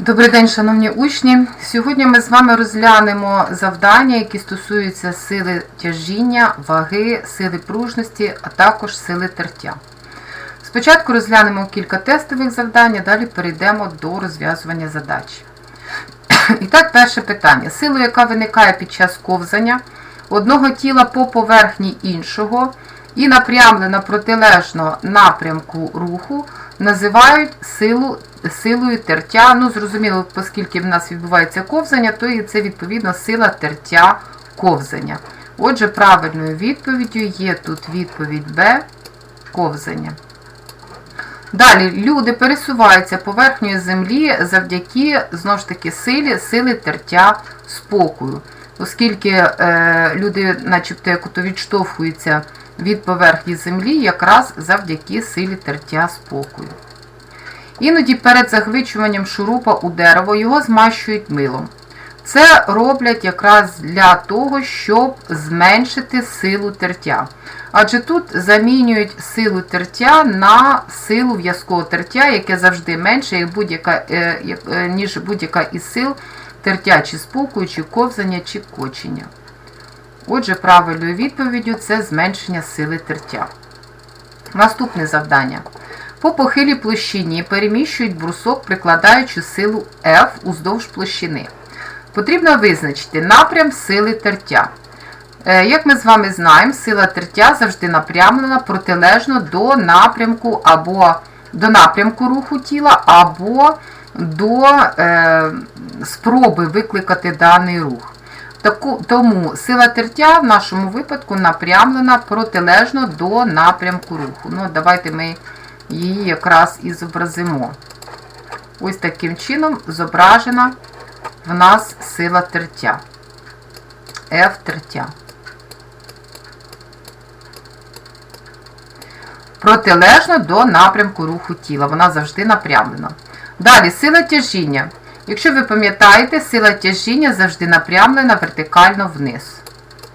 Добрий день, шановні учні. Сьогодні ми з вами розглянемо завдання, які стосуються сили тяжіння, ваги, сили пружності, а також сили тертя. Спочатку розглянемо кілька тестових завдань, а далі перейдемо до розв'язування задач. І так, перше питання. Силу, яка виникає під час ковзання одного тіла по поверхні іншого і напрямлена протилежно напрямку руху, називають силу, силою тертя. Ну, зрозуміло, оскільки в нас відбувається ковзання, то і це відповідно сила тертя ковзання. Отже, правильною відповіддю є тут відповідь Б ковзання. Далі люди пересуваються поверхнею землі завдяки знову ж таки силі, сили тертя спокою. Оскільки е, люди, начебто, відштовхуються від поверхні землі, якраз завдяки силі тертя спокою. Іноді перед загвичуванням шурупа у дерево його змащують милом. Це роблять якраз для того, щоб зменшити силу тертя. Адже тут замінюють силу тертя на силу в'язкого тертя, яке завжди менше, е, е, ніж будь-яка із сил тертя чи спокою, чи ковзання, чи кочення. Отже, правильною відповіддю це зменшення сили тертя. Наступне завдання. По похилій площині переміщують брусок, прикладаючи силу F уздовж площини. Потрібно визначити напрям сили тертя. Е, Як ми з вами знаємо, сила тертя завжди напрямлена протилежно до напрямку або до напрямку руху тіла, або до е, спроби викликати даний рух. Тому сила тертя в нашому випадку напрямлена протилежно до напрямку руху. Ну, Давайте ми її якраз і зобразимо. Ось таким чином зображена в нас сила тертя. F тертя. Протилежно до напрямку руху тіла. Вона завжди напрямлена. Далі сила тяжіння. Якщо ви пам'ятаєте, сила тяжіння завжди напрямлена вертикально вниз.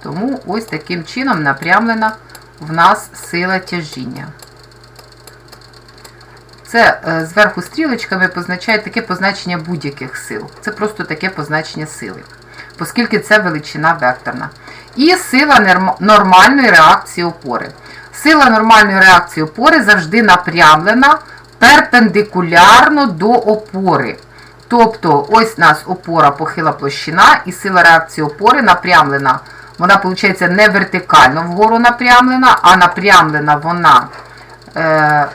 Тому ось таким чином напрямлена в нас сила тяжіння. Це е, зверху стрілочками позначає таке позначення будь-яких сил. Це просто таке позначення сили, оскільки це величина векторна. І сила нормальної реакції опори. Сила нормальної реакції опори завжди напрямлена перпендикулярно до опори. Тобто, ось у нас опора похила площина, і сила реакції опори напрямлена. Вона, виходить, не вертикально вгору напрямлена, а напрямлена вона е,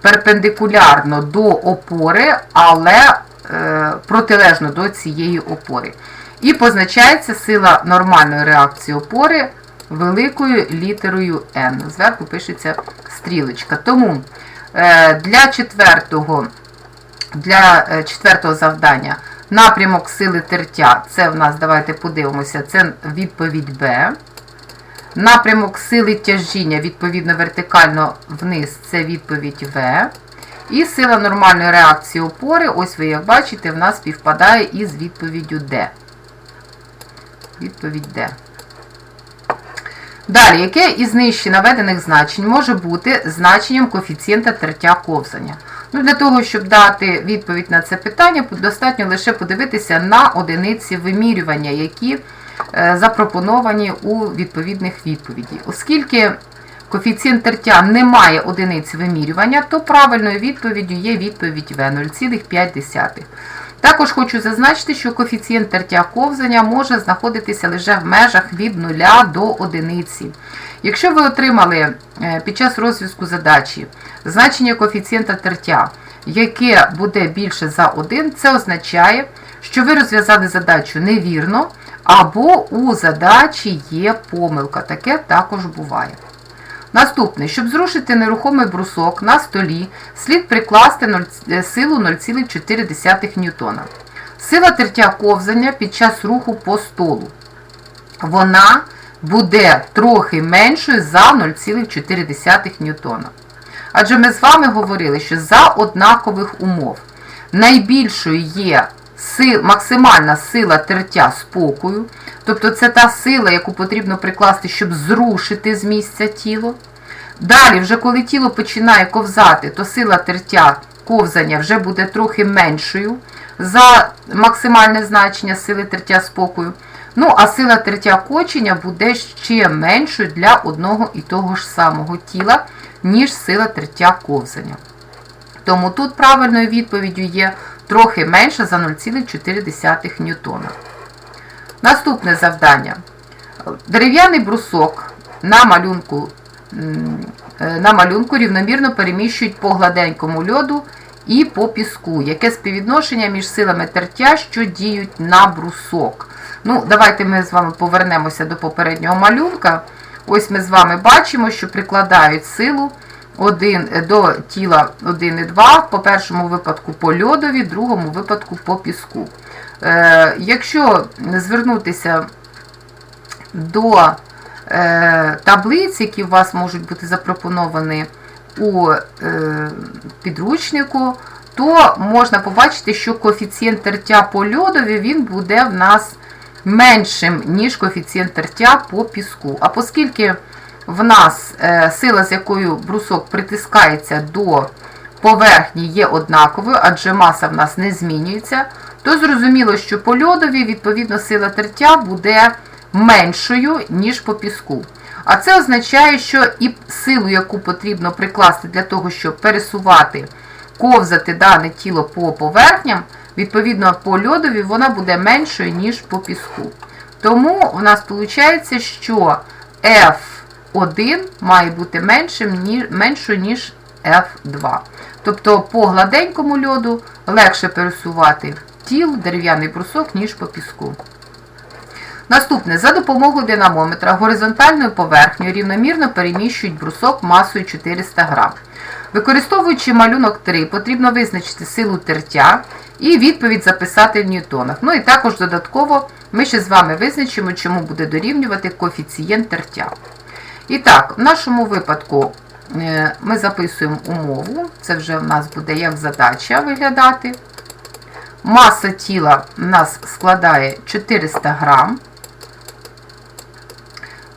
перпендикулярно до опори, але е, протилежно до цієї опори. І позначається сила нормальної реакції опори великою літерою N. Зверху пишеться стрілочка. Тому е, для четвертого для е, четвертого завдання напрямок сили тертя, це в нас, давайте подивимося, це відповідь Б. Напрямок сили тяжіння, відповідно, вертикально вниз, це відповідь В. І сила нормальної реакції опори, ось ви як бачите, в нас співпадає із відповіддю Д. Відповідь Д. Далі, яке із нижче наведених значень може бути значенням коефіцієнта тертя ковзання? Ну, Для того, щоб дати відповідь на це питання, достатньо лише подивитися на одиниці вимірювання, які е, запропоновані у відповідних відповіді. Оскільки коефіцієнт тертя не має одиниць вимірювання, то правильною відповіддю є відповідь В 0,5. Також хочу зазначити, що коефіцієнт тертя ковзання може знаходитися лише в межах від 0 до 1. Якщо ви отримали е, під час розв'язку задачі значення коефіцієнта тертя, яке буде більше за 1, це означає, що ви розв'язали задачу невірно, або у задачі є помилка. Таке також буває. Наступне, щоб зрушити нерухомий брусок на столі, слід прикласти 0, е, силу 0,4 ньютона. Сила тертя ковзання під час руху по столу. Вона буде трохи меншою за 0,4 ньютона. Адже ми з вами говорили, що за однакових умов найбільшою є максимальна сила тертя спокою, тобто це та сила, яку потрібно прикласти, щоб зрушити з місця тіло. Далі, вже коли тіло починає ковзати, то сила тертя ковзання вже буде трохи меншою за максимальне значення сили тертя спокою. Ну, а сила тертя кочення буде ще меншою для одного і того ж самого тіла, ніж сила тертя ковзання. Тому тут правильною відповіддю є трохи менше за 0,4 ньютона. Наступне завдання. Дерев'яний брусок на малюнку, е, на малюнку рівномірно переміщують по гладенькому льоду і по піску. Яке співвідношення між силами тертя, що діють на брусок? Ну, Давайте ми з вами повернемося до попереднього малюнка. Ось ми з вами бачимо, що прикладають силу 1, до тіла 1 і 2, по першому випадку по льодові, другому випадку по піску. Е, Якщо звернутися до е, таблиць, які у вас можуть бути запропоновані у е, підручнику, то можна побачити, що коефіцієнт тертя по льодові він буде в нас меншим, ніж коефіцієнт тертя по піску. А оскільки в нас е, сила, з якою брусок притискається до поверхні, є однаковою, адже маса в нас не змінюється, то зрозуміло, що по льодові, відповідно, сила тертя буде меншою, ніж по піску. А це означає, що і силу, яку потрібно прикласти для того, щоб пересувати, ковзати дане тіло по поверхням, відповідно, по льодові вона буде меншою, ніж по піску. Тому в нас виходить, що F1 має бути меншим, меншою, ніж F2. Тобто по гладенькому льоду легше пересувати тіл, дерев'яний брусок, ніж по піску. Наступне, за допомогою динамометра горизонтальною поверхнею рівномірно переміщують брусок масою 400 г. Використовуючи малюнок 3, потрібно визначити силу тертя і відповідь записати в ньютонах. Ну і також додатково ми ще з вами визначимо, чому буде дорівнювати коефіцієнт тертя. І так, в нашому випадку е, ми записуємо умову, це вже в нас буде як задача виглядати. Маса тіла у нас складає 400 грам.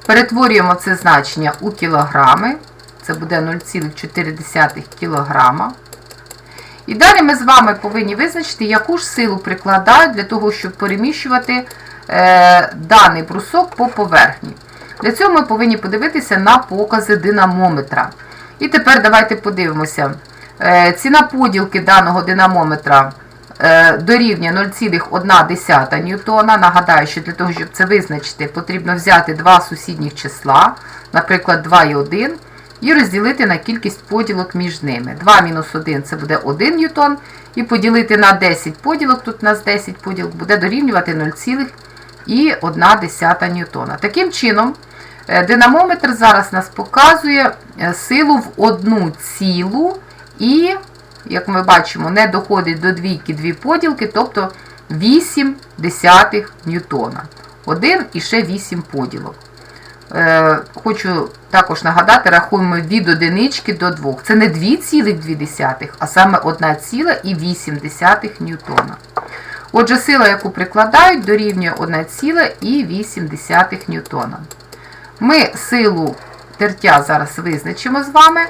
Перетворюємо це значення у кілограми. Це буде 0,4 кг. І далі ми з вами повинні визначити, яку ж силу прикладають для того, щоб переміщувати е, даний брусок по поверхні. Для цього ми повинні подивитися на покази динамометра. І тепер давайте подивимося. Е, ціна поділки даного динамометра е, дорівнює 0,1 ньютона. Нагадаю, що для того, щоб це визначити, потрібно взяти два сусідніх числа, наприклад, 2 і 1 і розділити на кількість поділок між ними. 2 мінус 1 це буде 1 ньютон, і поділити на 10 поділок, тут у нас 10 поділок, буде дорівнювати 0,1 ньютона. Таким чином, е, динамометр зараз нас показує е, силу в одну цілу і, як ми бачимо, не доходить до двійки дві поділки, тобто 8 десятих ньютона. 1 і ще 8 поділок. Е, хочу також нагадати, рахуємо від одинички до 2. Це не 2,2, а саме 1,8 ньютона. Отже, сила, яку прикладають, дорівнює 1,8 ньютона. Ми силу тертя зараз визначимо з вами,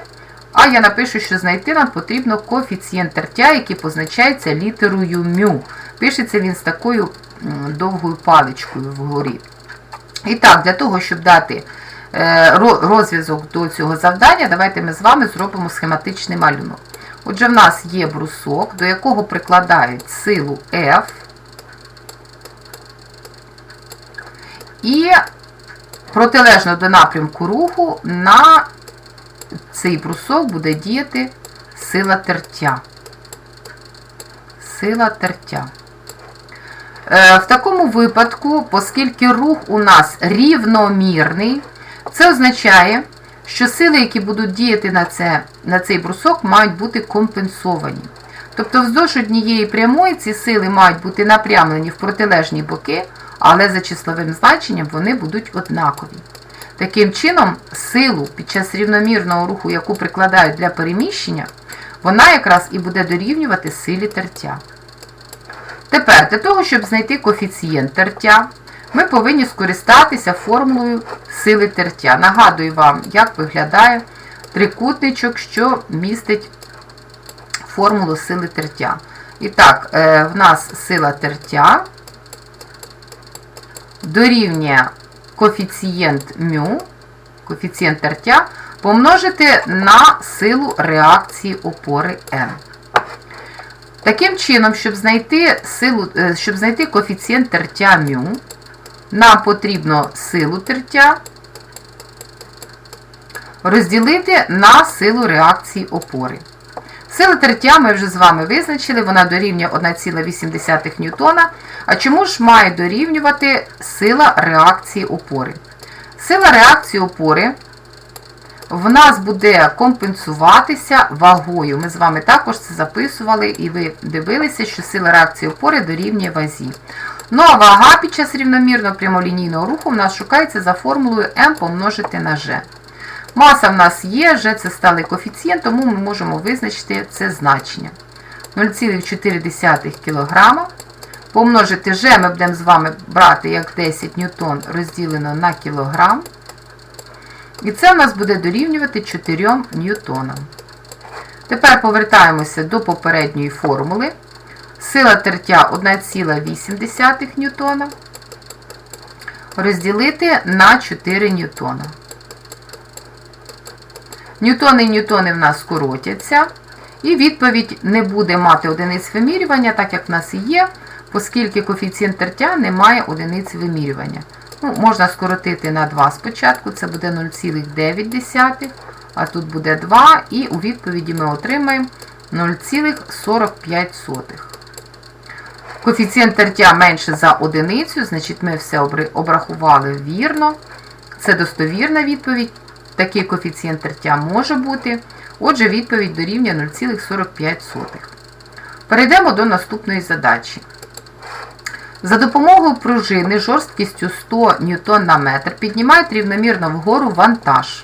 а я напишу, що знайти нам потрібно коефіцієнт тертя, який позначається літерою μ. Пишеться він з такою довгою паличкою вгорі. І так, для того, щоб дати е, розв'язок до цього завдання, давайте ми з вами зробимо схематичний малюнок. Отже, в нас є брусок, до якого прикладають силу F. І протилежно до напрямку руху на цей брусок буде діяти сила тертя. Сила тертя. Е, в такому випадку, оскільки рух у нас рівномірний, це означає, що сили, які будуть діяти на це, на цей брусок, мають бути компенсовані. Тобто, вздовж однієї прямої ці сили мають бути напрямлені в протилежні боки, але за числовим значенням вони будуть однакові. Таким чином, силу під час рівномірного руху, яку прикладають для переміщення, вона якраз і буде дорівнювати силі тертя. Тепер, для того, щоб знайти коефіцієнт тертя, ми повинні скористатися формулою сили тертя. Нагадую вам, як виглядає трикутничок, що містить формулу сили тертя. І так, е, в нас сила тертя дорівнює коефіцієнт μ, коефіцієнт тертя, помножити на силу реакції опори N. Таким чином, щоб знайти силу, е, щоб знайти коефіцієнт тертя μ, нам потрібно силу тертя розділити на силу реакції опори. Сила тертя ми вже з вами визначили, вона дорівнює 1,8 ньютона. А чому ж має дорівнювати сила реакції опори? Сила реакції опори в нас буде компенсуватися вагою. Ми з вами також це записували, і ви дивилися, що сила реакції опори дорівнює вазі. Ну а вага під час рівномірного прямолінійного руху в нас шукається за формулою m помножити на g. Маса в нас є, G це сталий коефіцієнт, тому ми можемо визначити це значення. 0,4 кг. Помножити G ми будемо з вами брати як 10 ньютон розділено на кілограм. І це в нас буде дорівнювати 4 ньютонам. Тепер повертаємося до попередньої формули. Сила тертя 1,8 ньютона розділити на 4 ньютона. Ньютони і ньютони в нас скоротяться. І відповідь не буде мати одиниць вимірювання, так як в нас і є, оскільки коефіцієнт тертя не має одиниць вимірювання. Ну, Можна скоротити на 2 спочатку, це буде 0,9, а тут буде 2, і у відповіді ми отримаємо 0,45. Коефіцієнт тертя менше за одиницю, значить ми все обрахували вірно. Це достовірна відповідь. Такий коефіцієнт тертя може бути. Отже, відповідь дорівнює 0,45. Перейдемо до наступної задачі. За допомогою пружини жорсткістю 100 ньютон на метр піднімають рівномірно вгору вантаж.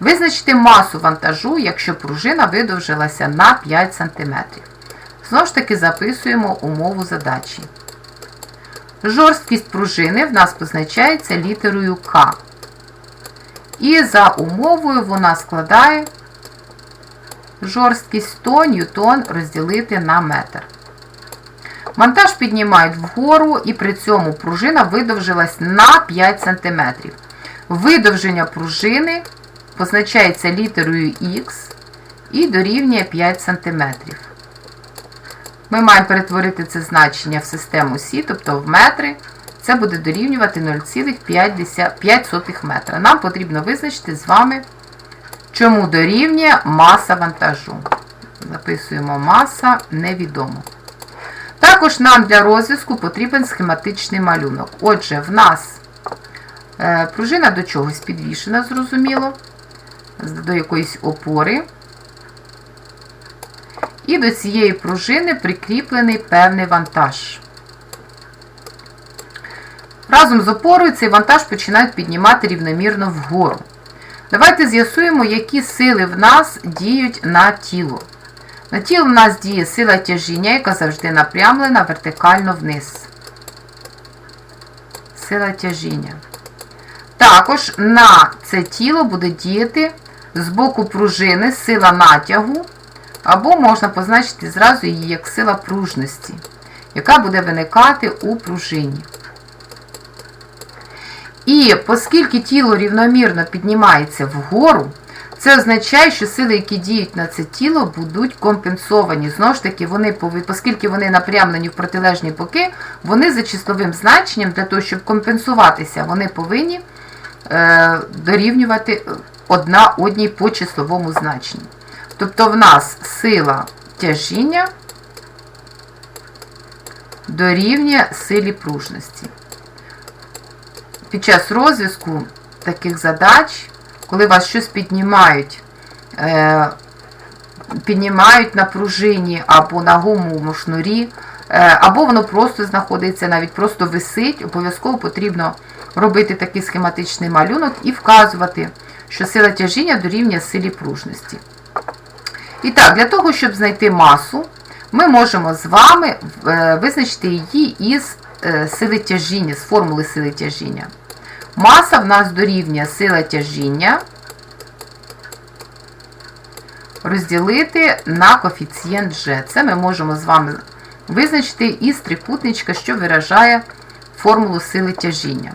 Визначте масу вантажу, якщо пружина видовжилася на 5 см. Знову ж таки, записуємо умову задачі. Жорсткість пружини в нас позначається літерою К. І за умовою вона складає жорсткість 100 ньютон розділити на метр. Монтаж піднімають вгору і при цьому пружина видовжилась на 5 см. Видовження пружини позначається літерою Х і дорівнює 5 см. Ми маємо перетворити це значення в систему Сі, тобто в метри. Це буде дорівнювати 0,5 метра. Нам потрібно визначити з вами, чому дорівнює маса вантажу. Записуємо маса невідомо. Також нам для розв'язку потрібен схематичний малюнок. Отже, в нас е, пружина до чогось підвішена, зрозуміло, до якоїсь опори. І до цієї пружини прикріплений певний вантаж. Разом з опорою цей вантаж починають піднімати рівномірно вгору. Давайте з'ясуємо, які сили в нас діють на тіло. На тіло в нас діє сила тяжіння, яка завжди напрямлена вертикально вниз. Сила тяжіння. Також на це тіло буде діяти з боку пружини сила натягу, або можна позначити зразу її як сила пружності, яка буде виникати у пружині. І оскільки тіло рівномірно піднімається вгору, це означає, що сили, які діють на це тіло, будуть компенсовані. Знову ж таки, вони, оскільки вони напрямлені в протилежні боки, вони за числовим значенням, для того, щоб компенсуватися, вони повинні е, дорівнювати одна одній по числовому значенню. Тобто в нас сила тяжіння дорівнює силі пружності під час розв'язку таких задач, коли вас щось піднімають, е, піднімають на пружині або на гумовому шнурі, е, або воно просто знаходиться, навіть просто висить, обов'язково потрібно робити такий схематичний малюнок і вказувати, що сила тяжіння дорівнює силі пружності. І так, для того, щоб знайти масу, ми можемо з вами е, визначити її із сили тяжіння, з формули сили тяжіння. Маса в нас дорівнює сила тяжіння розділити на коефіцієнт G. Це ми можемо з вами визначити із трикутничка, що виражає формулу сили тяжіння.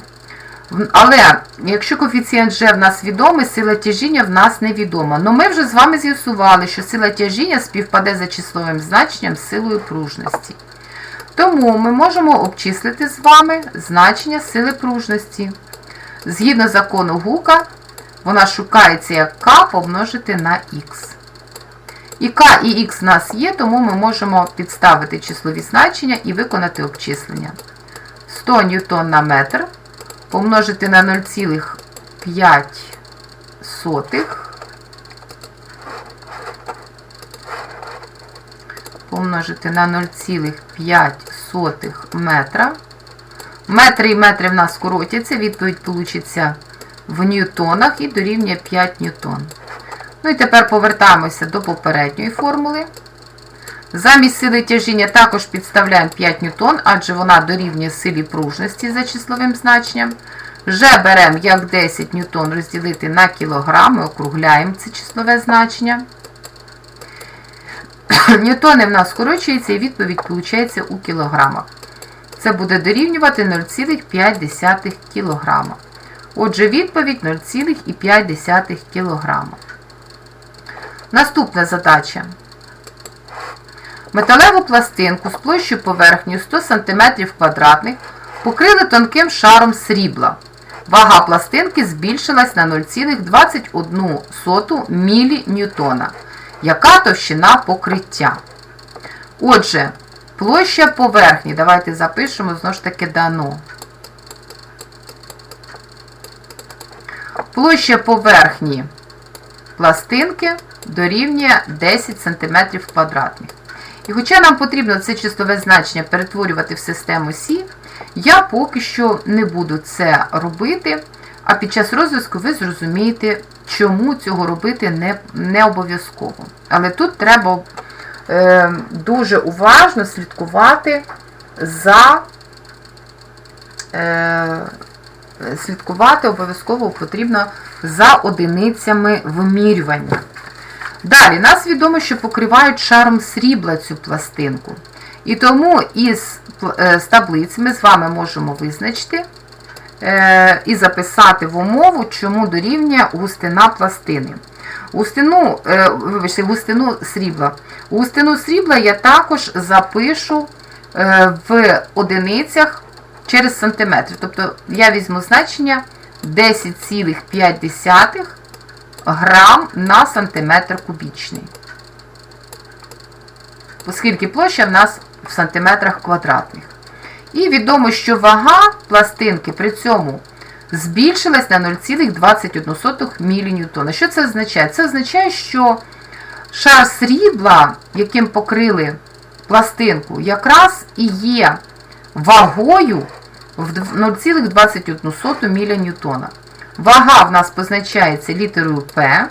Але якщо коефіцієнт G в нас відомий, сила тяжіння в нас невідома. Но ми вже з вами з'ясували, що сила тяжіння співпаде за числовим значенням силою пружності. Тому ми можемо обчислити з вами значення сили пружності. Згідно закону Гука, вона шукається як К помножити на Х. І К і Х в нас є, тому ми можемо підставити числові значення і виконати обчислення. 100 ньютон на метр помножити на 0,5 помножити на 0,5 метра. Метри і метри в нас скоротяться, відповідь получиться в ньютонах і дорівнює 5 ньютон. Ну і тепер повертаємося до попередньої формули. Замість сили тяжіння також підставляємо 5 ньютон, адже вона дорівнює силі пружності за числовим значенням. Вже беремо як 10 ньютон розділити на кілограми, округляємо це числове значення. Ньютони в нас скорочуються і відповідь виходить у кілограмах. Це буде дорівнювати 0,5 кг. Отже, відповідь 0,5 кг. Наступна задача. Металеву пластинку з площею поверхнею 100 см квадратних покрили тонким шаром срібла. Вага пластинки збільшилась на 0,21 міліньютона. Яка товщина покриття? Отже, площа поверхні, давайте запишемо, знову ж таки, дано. Площа поверхні пластинки дорівнює 10 см квадратних. І хоча нам потрібно це числове значення перетворювати в систему Сі, я поки що не буду це робити, а під час розв'язку ви зрозумієте, чому цього робити не, не обов'язково. Але тут треба дуже уважно слідкувати за е, слідкувати обов'язково потрібно за одиницями вимірювання. Далі, нас відомо, що покривають шаром срібла цю пластинку. І тому із е, таблиць ми з вами можемо визначити е, і записати в умову, чому дорівнює густина пластини. Густину, е, вибачте, густину срібла. Густину срібла я також запишу в одиницях через сантиметр. Тобто я візьму значення 10,5 грам на сантиметр кубічний. Оскільки площа в нас в сантиметрах квадратних. І відомо, що вага пластинки при цьому збільшилась на 0,21 міліньютона. Що це означає? Це означає, що шар срібла, яким покрили пластинку, якраз і є вагою в 0,21 міліньютона. Вага в нас позначається літерою П.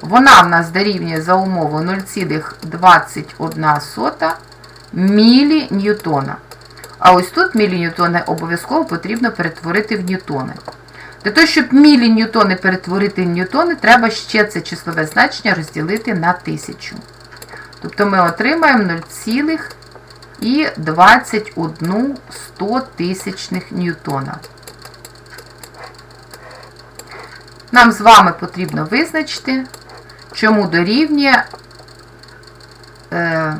Вона в нас дорівнює за умовою 0,21 міліньютона. А ось тут міліньютони обов'язково потрібно перетворити в ньютони. Для того, щоб міліньютони перетворити в ньютони, треба ще це числове значення розділити на 1000. Тобто ми отримаємо 0,21 тисячних ньютона. Нам з вами потрібно визначити, чому дорівнює е,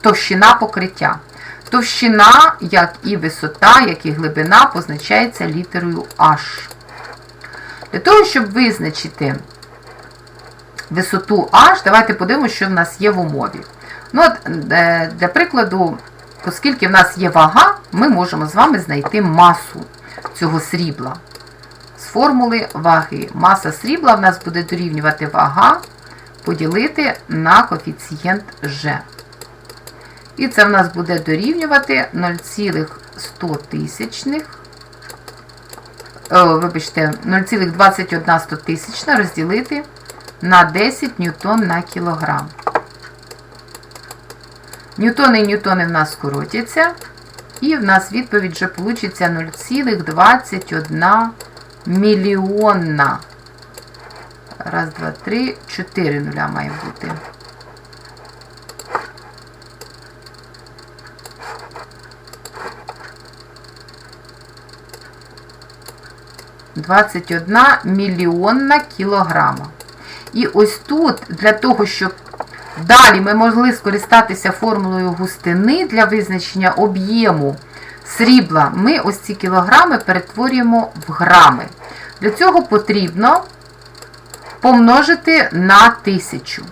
товщина покриття. Товщина, як і висота, як і глибина, позначається літерою H. Для того, щоб визначити висоту H, давайте подивимося, що в нас є в умові. Ну, от, е, Для прикладу, оскільки в нас є вага, ми можемо з вами знайти масу цього срібла. З формули ваги. Маса срібла в нас буде дорівнювати вага поділити на коефіцієнт G. І це в нас буде дорівнювати 0,100 тисячних, вибачте, 0,21 тисячна розділити на 10 ньютон на кілограм. Ньютони і ньютони в нас скоротяться, і в нас відповідь вже вийде 0,21 мільйонна Раз, два, три, чотири нуля має бути. Двадцять одна мільйонна кілограма. І ось тут, для того, щоб далі ми могли скористатися формулою густини для визначення об'єму срібла, ми ось ці кілограми перетворюємо в грами. Для цього потрібно помножити на 1000.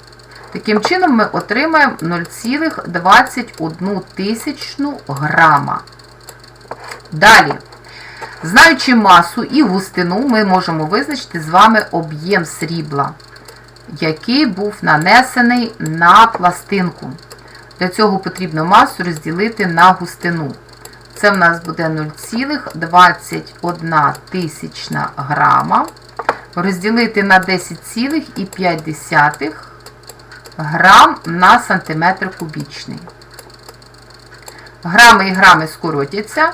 Таким чином ми отримаємо 0,21 тисячну грама. Далі, знаючи масу і густину, ми можемо визначити з вами об'єм срібла, який був нанесений на пластинку. Для цього потрібно масу розділити на густину. Це в нас буде 0,21 тисячна грама. Розділити на 10,5 грам на сантиметр кубічний. Грами і грами скоротяться,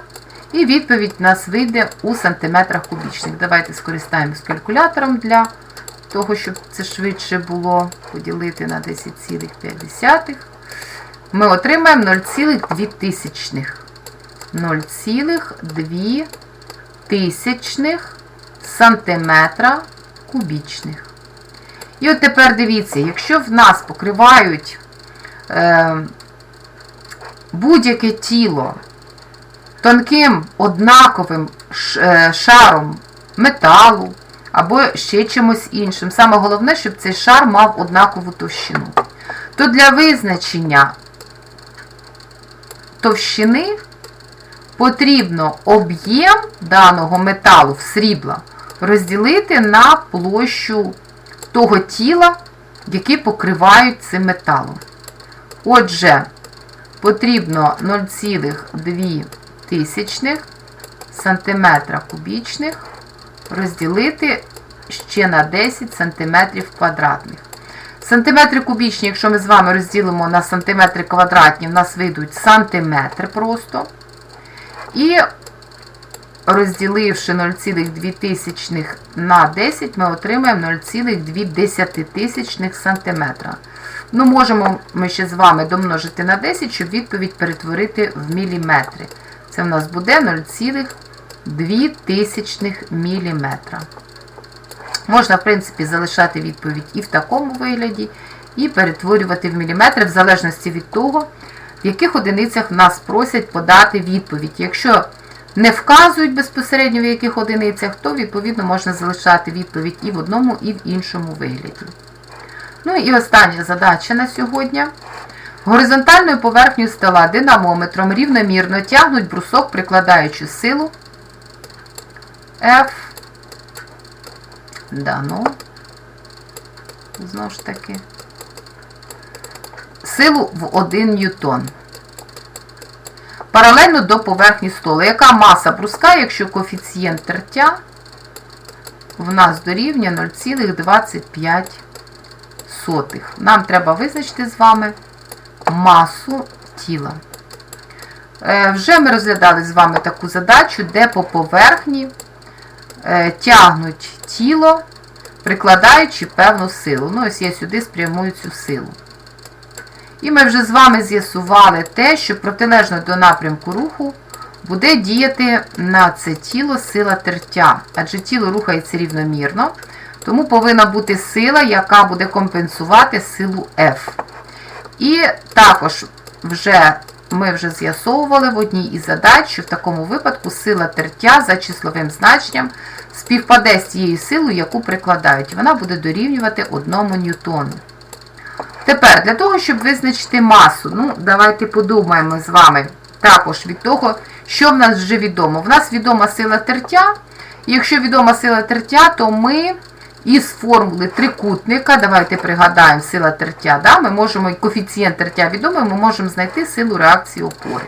і відповідь у нас вийде у сантиметрах кубічних. Давайте скористаємось калькулятором для того, щоб це швидше було поділити на 10,5. Ми отримаємо 0,2 тисячних. 0,2 тисячних сантиметра кубічних. І от тепер дивіться, якщо в нас покривають е, будь-яке тіло тонким однаковим е, шаром металу або ще чимось іншим, саме головне, щоб цей шар мав однакову товщину, то для визначення товщини потрібно об'єм даного металу в срібла розділити на площу того тіла, яке покривають цим металом. Отже, потрібно 0,2 тисячних сантиметра кубічних розділити ще на 10 сантиметрів квадратних. Сантиметри кубічні, якщо ми з вами розділимо на сантиметри квадратні, в нас вийдуть сантиметри просто. І розділивши 0,2 на 10, ми отримаємо 0,2 сантиметра. Ну, можемо ми ще з вами домножити на 10, щоб відповідь перетворити в міліметри. Це в нас буде 0,2 міліметра. Можна, в принципі, залишати відповідь і в такому вигляді, і перетворювати в міліметри, в залежності від того, в яких одиницях нас просять подати відповідь. Якщо не вказують безпосередньо в яких одиницях, то, відповідно, можна залишати відповідь і в одному, і в іншому вигляді. Ну і остання задача на сьогодні. Горизонтальною поверхню стола динамометром рівномірно тягнуть брусок, прикладаючи силу F. Дано. Знову ж таки. Силу в 1 ньютон. Паралельно до поверхні столу. Яка маса бруска, якщо коефіцієнт тертя в нас дорівнює 0,25? Нам треба визначити з вами масу тіла. Е, вже ми розглядали з вами таку задачу, де по поверхні е, тягнуть тіло, прикладаючи певну силу. Ну, ось я сюди спрямую цю силу. І ми вже з вами з'ясували те, що протилежно до напрямку руху буде діяти на це тіло сила тертя, адже тіло рухається рівномірно, тому повинна бути сила, яка буде компенсувати силу F. І також вже ми вже з'ясовували в одній із задач, що в такому випадку сила тертя за числовим значенням співпаде з тією силою, яку прикладають. Вона буде дорівнювати 1 ньютону. Тепер, для того, щоб визначити масу, ну, давайте подумаємо з вами також від того, що в нас вже відомо. В нас відома сила тертя. І якщо відома сила тертя, то ми із формули трикутника, давайте пригадаємо сила тертя, да, ми можемо, коефіцієнт тертя відомий, ми можемо знайти силу реакції опори.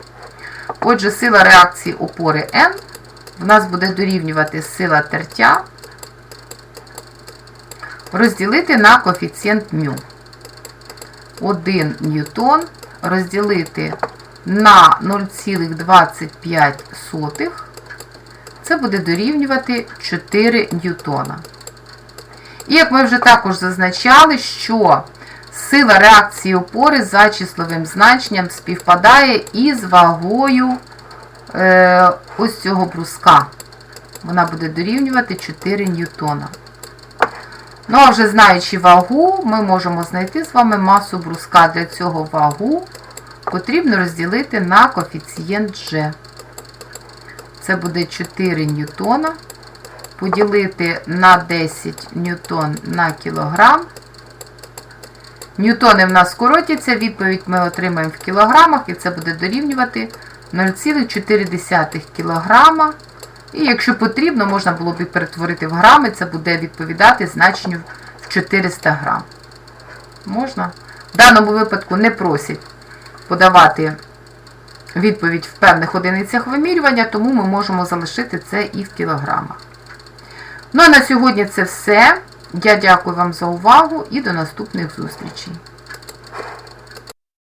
Отже, сила реакції опори N в нас буде дорівнювати сила тертя розділити на коефіцієнт μ. 1 ньютон розділити на 0,25, це буде дорівнювати 4 ньютона. І як ми вже також зазначали, що сила реакції опори за числовим значенням співпадає із вагою е, ось цього бруска. Вона буде дорівнювати 4 ньютона. Ну, а вже знаючи вагу, ми можемо знайти з вами масу бруска. Для цього вагу потрібно розділити на коефіцієнт G. Це буде 4 ньютона. Поділити на 10 ньютон на кілограм. Ньютони в нас скоротяться, відповідь ми отримаємо в кілограмах, і це буде дорівнювати 0,4 кілограма. І якщо потрібно, можна було б перетворити в грами, це буде відповідати значенню в 400 грам. Можна? В даному випадку не просять подавати відповідь в певних одиницях вимірювання, тому ми можемо залишити це і в кілограмах. Ну а на сьогодні це все. Я дякую вам за увагу і до наступних зустрічей.